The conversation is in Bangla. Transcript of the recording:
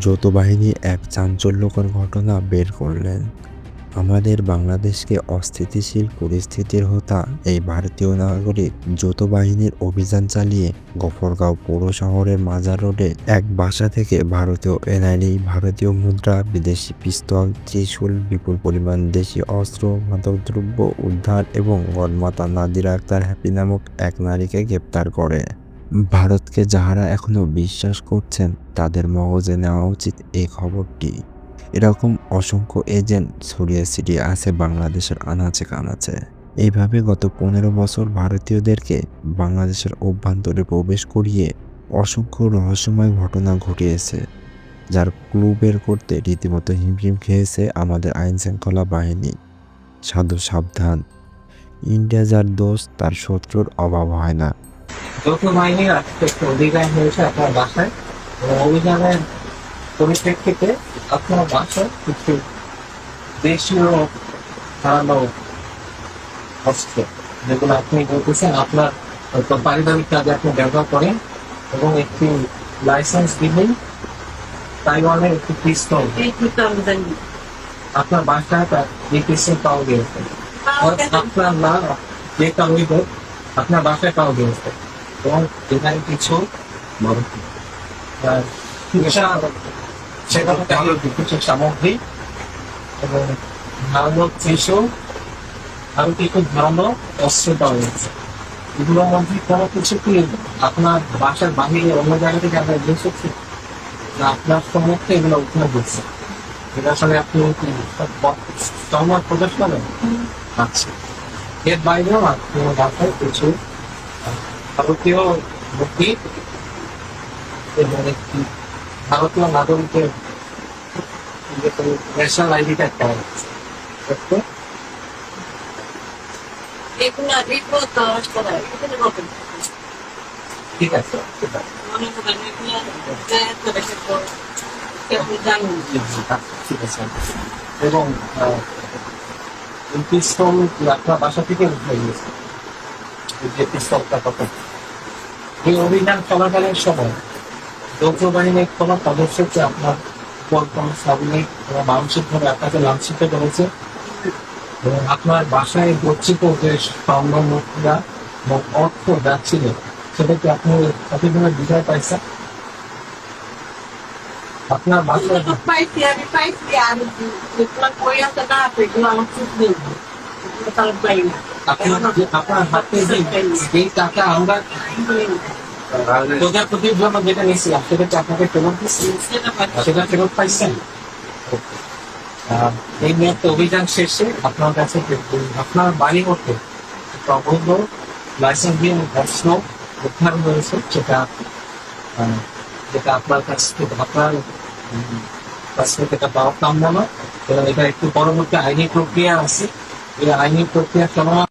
যৌথ বাহিনী এক চাঞ্চল্যকর ঘটনা বের করলেন। আমাদের বাংলাদেশকে অস্থিতিশীল পরিস্থিতির হতা এই ভারতীয় নাগরিক যৌথ বাহিনীর অভিযান চালিয়ে গফরগাঁও পৌর শহরের মাজার রোডে এক বাসা থেকে ভারতীয় এনআইডি, ভারতীয় মুদ্রা, বিদেশি পিস্তল, ত্রিশূল, বিপুল পরিমাণ দেশি অস্ত্র, মাদকদ্রব্য, উদ্ধার এবং গণমাতা নাদিরা আক্তার হ্যাপি নামক এক নারীকে গ্রেপ্তার করে। ভারতকে যাহারা এখনও বিশ্বাস করছেন, তাদের মগজে নেওয়া উচিত এই খবরটি। এরকম অসংখ্য এজেন্ট ছড়িয়ে ছিটিয়ে আছে বাংলাদেশের আনাচে কানাচে। এইভাবে গত পনেরো বছর ভারতীয়দেরকে বাংলাদেশের অভ্যন্তরে প্রবেশ করিয়ে অসংখ্য রহস্যময় ঘটনা ঘটিয়েছে, যার ক্লু বের করতে রীতিমতো হিমশিম খেয়েছে আমাদের আইন শৃঙ্খলা বাহিনী। সাধু সাবধান। ইন্ডিয়া যার দোষ, তার শত্রুর অভাব হয় না। যৌথ বাহিনীর আজকে একটা অভিযান হয়েছে আপনার বাসায়। এবং অভিযানের পরিপ্রেক্ষিতে আপনার বাসায় কিছু দেশীয় ধারালো অস্ত্র যেগুলো আপনি বলতেছেন আপনার পারিবারিক কাজে আপনি ব্যবহার করেন এবং একটি লাইসেন্স বিহীন তাইওয়ানের একটি পিস্তল আপনার বাসায় তার এই পিস্তল পাওয়া গিয়েছে আপনার না যে কারণে হোক আপনার বাসায় পাওয়া গিয়েছে এবং এখানে কিছু নেশা- কিছু সামগ্রী। এবং ধারালো ত্রিশূল আরও কিছু ধারালো অস্ত্র পাওয়া গেছে এগুলোর মধ্যে কোনো কিছু কি আপনার বাসার বাহিরে অন্য জায়গা থেকে আপনার জিনিস হচ্ছে না, আপনার সম্মুখে এগুলো উঠে দিচ্ছে এটা আসলে আপনি সংবাদ প্রকাশ করেন? আচ্ছা। এর বাইরেও আপনার বাসায় কিছু ভারতীয় এবং একটি ভারতীয় নাগরিকের ন্যাশনাল আইডি কার্ড পাওয়া যাচ্ছে তো এগুলো এগুলো তো করা এগুলো বলবেন ঠিক আছে ঠিক মনে এবং আপনার বাসা থেকে উঠে গিয়েছে যে পিস্তলটা কত এই অভিযান চলাকালীন সময় যৌথ বাহিনীর কোনো সদস্যকে আপনার উপর কোনো সাবলীক এবং মানসিকভাবে আপনাকে লাঞ্ছিত করেছে? আপনার বাসায় গচ্ছিত যে এবং অর্থ যাচ্ছিল, সেটা কি আপনি প্রতিদিনের বিজয় পাইছেন আপনার বাসায় পাইছি, আমি পাইছি আর যেগুলো কই আছে না সেগুলো আমার ঠিক নেই। আপনার আপনাকে অভিযান শেষে আপনার কাছে আপনার বাড়ি একটা অবৈধ দিয়ে অস্ত্র উদ্ধার হয়েছে সেটা যেটা আপনার কাছ থেকে আপনার কাছ থেকে এটা পাওয়া কাম্য না এবং এটা একটু পরবর্তী আইনি প্রক্রিয়া আছে এই আইনি প্রক্রিয়া চলমান